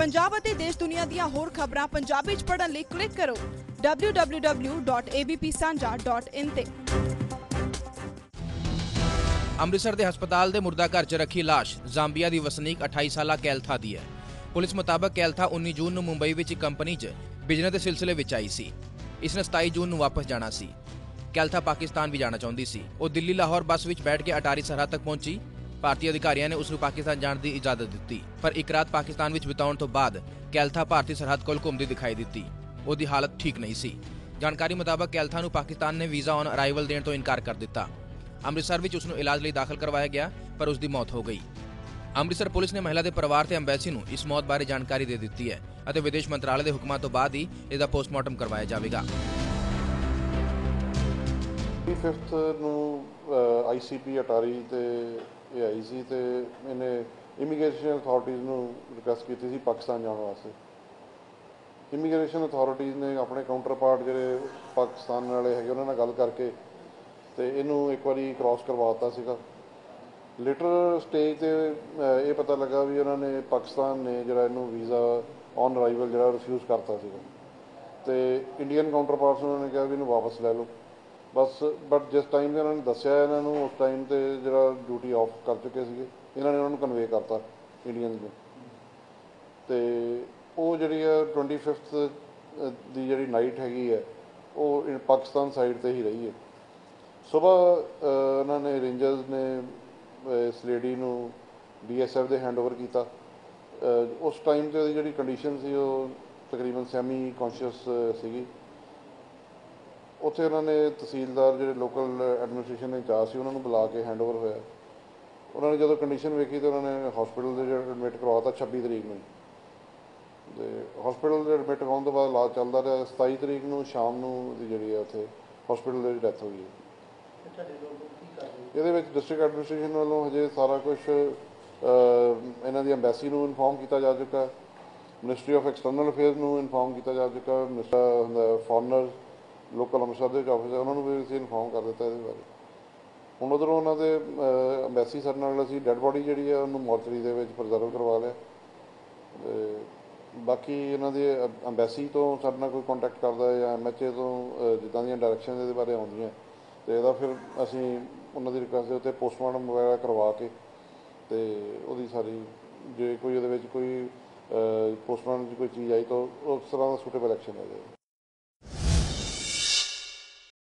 ਪੰਜਾਬ ਅਤੇ ਦੇਸ਼ ਦੁਨੀਆ ਦੀਆਂ ਹੋਰ ਖਬਰਾਂ ਪੰਜਾਬੀ ਚ ਪੜ੍ਹਨ ਲਈ ਕਲਿੱਕ ਕਰੋ www.abpsanja.in ਤੇ। ਅੰਮ੍ਰਿਤਸਰ ਦੇ ਹਸਪਤਾਲ ਦੇ ਮੁਰਦਾ ਘਰ 'ਚ ਰੱਖੀ ਲਾਸ਼ਜ਼ਾਂਬੀਆ ਦੀ ਵਸਨੀਕ 28 ਸਾਲਾ ਕੈਲਥਾ ਦੀ ਹੈ। ਪੁਲਿਸ ਮੁਤਾਬਕ ਕੈਲਥਾ 19 ਜੂਨ ਨੂੰ ਮੁੰਬਈ ਵਿੱਚ ਇੱਕ ਕੰਪਨੀ 'ਚ ਬਿਜ਼ਨਸ ਦੇ ਸਿਲਸਿਲੇ ਵਿੱਚ ਆਈ ਸੀ। ਇਸ ਨੇ 27 ਜੂਨ ਨੂੰ ਵਾਪਸ ਜਾਣਾ ਸੀ। ਕੈਲਥਾ ਪਾਕਿਸਤਾਨ ਵੀ ਜਾਣਾ ਚਾਹੁੰਦੀ ਸੀ। ਉਹ ਦਿੱਲੀ ਲਾਹੌਰ ਬੱਸ ਵਿੱਚ ਬੈਠ ਕੇ ਅਟਾਰੀ ਸਰਹੱਦ ਤੱਕ ਪਹੁੰਚੀ। ਭਾਰਤੀ ਅਧਿਕਾਰੀਆਂ ਨੇ ਉਸ ਨੂੰ ਪਾਕਿਸਤਾਨ ਜਾਣ ਦੀ ਇਜਾਜ਼ਤ ਦਿੱਤੀ, ਪਰ ਇੱਕ ਰਾਤ ਪਾਕਿਸਤਾਨ ਵਿੱਚ ਬਿਤਾਉਣ ਤੋਂ ਬਾਅਦ ਕੈਲਥਾ ਭਾਰਤੀ ਸਰਹੱਦ ਕੋਲ ਘੁੰਮਦੀ ਦਿਖਾਈ ਦਿੱਤੀ। ਉਹਦੀ ਹਾਲਤ ਠੀਕ ਨਹੀਂ ਸੀ। ਜਾਣਕਾਰੀ ਮੁਤਾਬਕ ਕੈਲਥਾ ਨੂੰ ਪਾਕਿਸਤਾਨ ਨੇ ਵੀਜ਼ਾ ਔਨ ਅਰਾਈਵਲ ਦੇਣ ਤੋਂ ਇਨਕਾਰ ਕਰ ਦਿੱਤਾ। ਅੰਮ੍ਰਿਤਸਰ ਵਿੱਚ ਉਸ ਨੂੰ ਇਲਾਜ ਲਈ ਦਾਖਲ ਕਰਵਾਇਆ ਗਿਆ, ਪਰ ਉਸ ਦੀ ਮੌਤ ਹੋ ਗਈ। ਅੰਮ੍ਰਿਤਸਰ ਪੁਲਿਸ ਨੇ ਮਹਿਲਾ ਦੇ ਪਰਿਵਾਰ ਤੇ ਅੰਬੈਸੀ ਨੂੰ ਇਸ ਮੌਤ ਬਾਰੇ ਜਾਣਕਾਰੀ ਦੇ ਦਿੱਤੀ ਹੈ ਅਤੇ ਵਿਦੇਸ਼ ਮੰਤਰਾਲੇ ਦੇ ਹੁਕਮਾਂ ਤੋਂ ਬਾਅਦ ਹੀ ਇਹਦਾ ਪੋਸਟਮਾਰਟਮ ਕਰਵਾਇਆ ਜਾਵੇਗਾ। 5th ਨੂੰ ਆਈਸੀਪੀ ਅਟਾਰੀ ਤੇ ਇਹ ਆਈ ਸੀ ਤੇ ਇਹਨੇ ਇਮੀਗ੍ਰੇਸ਼ਨ ਅਥਾਰਟੀਜ਼ ਨੂੰ ਰਿਕੁਐਸਟ ਕੀਤੀ ਸੀ ਪਾਕਿਸਤਾਨ ਜਾਣ ਵਾਸਤੇ। ਇਮੀਗ੍ਰੇਸ਼ਨ ਅਥਾਰਟੀਜ਼ ਨੇ ਆਪਣੇ ਕਾਊਂਟਰ ਪਾਰਟ ਜਿਹੜੇ ਪਾਕਿਸਤਾਨ ਵਾਲੇ ਹੈਗੇ, ਉਹਨਾਂ ਨਾਲ ਗੱਲ ਕਰਕੇ ਤੇ ਇਹਨੂੰ ਇੱਕ ਵਾਰੀ ਕ੍ਰਾਸ ਕਰਵਾਤਾ ਸੀਗਾ। ਲਿਟਰ ਸਟੇਜ ਤੇ ਇਹ ਪਤਾ ਲੱਗਾ ਵੀ ਉਹਨਾਂ ਨੇ ਪਾਕਿਸਤਾਨ ਨੇ ਜਿਹੜਾ ਇਹਨੂੰ ਵੀਜ਼ਾ ਔਨ ਅਰਾਈਵਲ ਜਿਹੜਾ ਰਿਫਿਊਜ਼ ਕਰਤਾ ਸੀਗਾ। ਤੇ ਇੰਡੀਅਨ ਕਾਊਂਟਰ ਪਾਰਟਸ ਉਹਨਾਂ ਨੇ ਕਿਹਾ ਵੀ ਇਹਨੂੰ ਵਾਪਸ ਲੈ ਲਓ। ਬਸ ਬਟ ਜਿਸ ਟਾਈਮ ਤੇ ਉਹਨਾਂ ਨੇ ਦੱਸਿਆ ਇਹਨਾਂ ਨੂੰ, ਉਸ ਟਾਈਮ ਤੇ ਜਿਹੜਾ ਡਿਊਟੀ ਆਫ ਕਰ ਚੁੱਕੇ ਸੀਗੇ, ਇਹਨਾਂ ਨੇ ਉਹਨਾਂ ਨੂੰ ਕਨਵੇ ਕਰਤਾ ਇੰਡੀਅਨਸ ਨੂੰ। ਤੇ ਉਹ ਜਿਹੜੀ ਹੈ 25th ਦੀ ਜਿਹੜੀ ਨਾਈਟ ਹੈਗੀ ਹੈ ਉਹ ਪਾਕਿਸਤਾਨ ਸਾਈਡ ਤੇ ਹੀ ਰਹੀ ਹੈ। ਸਵੇਰ ਉਹਨਾਂ ਨੇ ਰੇਂਜਰਸ ਨੇ ਇਸ ਲੇਡੀ ਨੂੰ ਬੀਐਸਐਫ ਦੇ ਹੈਂਡਓਵਰ ਕੀਤਾ। ਉਸ ਟਾਈਮ ਤੇ ਉਹਦੀ ਜਿਹੜੀ ਕੰਡੀਸ਼ਨ ਸੀ, ਉਹ ਤਕਰੀਬਨ ਸੈਮੀ ਕੌਨਸ਼ੀਅਸ ਸੀਗੀ। ਉੱਥੇ ਉਹਨਾਂ ਨੇ ਤਹਿਸੀਲਦਾਰ ਜਿਹੜੇ ਲੋਕਲ ਐਡਮਿਨਿਸਟ੍ਰੇਸ਼ਨ ਦੇ ਇੰਚਾਰਜ ਸੀ, ਉਹਨਾਂ ਨੂੰ ਬੁਲਾ ਕੇ ਹੈਂਡਓਵਰ ਹੋਇਆ। ਉਹਨਾਂ ਨੇ ਜਦੋਂ ਕੰਡੀਸ਼ਨ ਵੇਖੀ ਤਾਂ ਉਹਨਾਂ ਨੇ ਹਸਪੀਟਲ ਦੇ ਜਿਹੜਾ ਐਡਮਿਟ ਕਰਵਾਤਾ 26 ਤਰੀਕ ਨੂੰ ਤੇ ਹਸਪੀਟਲ ਦੇ ਐਡਮਿਟ ਹੋਣ ਤੋਂ ਬਾਅਦ ਇਲਾਜ ਚੱਲਦਾ ਰਿਹਾ। 27 ਤਰੀਕ ਨੂੰ ਸ਼ਾਮ ਨੂੰ ਦੀ ਜਿਹੜੀ ਹੈ ਉੱਥੇ ਹਸਪੀਟਲ ਦੇ ਡੈਥ ਹੋ। ਗਈ ਇਹਦੇ ਵਿੱਚ ਡਿਸਟ੍ਰਿਕਟ ਐਡਮਿਨਿਸਟ੍ਰੇਸ਼ਨ ਵੱਲੋਂ ਹਜੇ ਸਾਰਾ ਕੁਝ ਇਹਨਾਂ ਦੀ ਐਮਬੈਸੀ ਨੂੰ ਇਨਫੋਰਮ ਕੀਤਾ ਜਾ ਚੁੱਕਾ ਮਿਨਿਸਟਰੀ ਆਫ ਐਕਸਟਰਨਲ ਅਫੇਅਰਸ ਨੂੰ ਇਨਫੋਰਮ ਕੀਤਾ ਜਾ ਚੁੱਕਾ ਮਿਨਿਸਟਰ ਫੋਰਨਰ ਲੋਕਲ ਅੰਮ੍ਰਿਤਸਰ ਦੇ ਆਫਿਸਰ ਉਹਨਾਂ ਨੂੰ ਵੀ ਅਸੀਂ ਇਨਫੋਰਮ ਕਰ ਦਿੱਤਾ ਇਹਦੇ ਬਾਰੇ। ਹੁਣ ਉਧਰੋਂ ਉਹਨਾਂ ਦੇ ਐਮਬੈਸੀ ਸਰ ਨਾਲ ਅਸੀਂ ਡੈੱਡ ਬੋਡੀ ਜਿਹੜੀ ਹੈ ਉਹਨੂੰ ਮੋਰਚਰੀ ਦੇ ਵਿੱਚ ਪ੍ਰੀਜ਼ਰਵ ਕਰਵਾ ਲਿਆ। ਤੇ ਬਾਕੀ ਇਹਨਾਂ ਦੇ ਐਮਬੈਸੀ ਤੋਂ ਸਾਡੇ ਨਾਲ ਕੋਈ ਕੰਟੈਕਟ ਕਰਦਾ ਹੈ ਜਾਂ ਐਮਐਚਏ ਤੋਂ ਜਿੱਦਾਂ ਦੀਆਂ ਡਾਇਰੈਕਸ਼ਨ ਇਹਦੇ ਬਾਰੇ ਆਉਂਦੀਆਂ। ਤੇ ਇਹਦਾ ਫਿਰ ਅਸੀਂ ਉਹਨਾਂ ਦੀ ਰਿਕੁਐਸਟ ਦੇ ਉੱਤੇ ਪੋਸਟਮਾਰਟਮ ਵਗੈਰਾ ਕਰਵਾ ਕੇ ਤੇ ਉਹਦੀ ਸਾਰੀ, ਜੇ ਕੋਈ ਉਹਦੇ ਵਿੱਚ ਕੋਈ ਪੋਸਟਮਾਰਟਮ 'ਚ ਕੋਈ ਚੀਜ਼ ਆਈ ਤਾਂ ਉਸ ਤਰ੍ਹਾਂ ਦਾ ਸੂਟੇਬਲ ਐਕਸ਼ਨ ਲੈ ਜਾਏਗਾ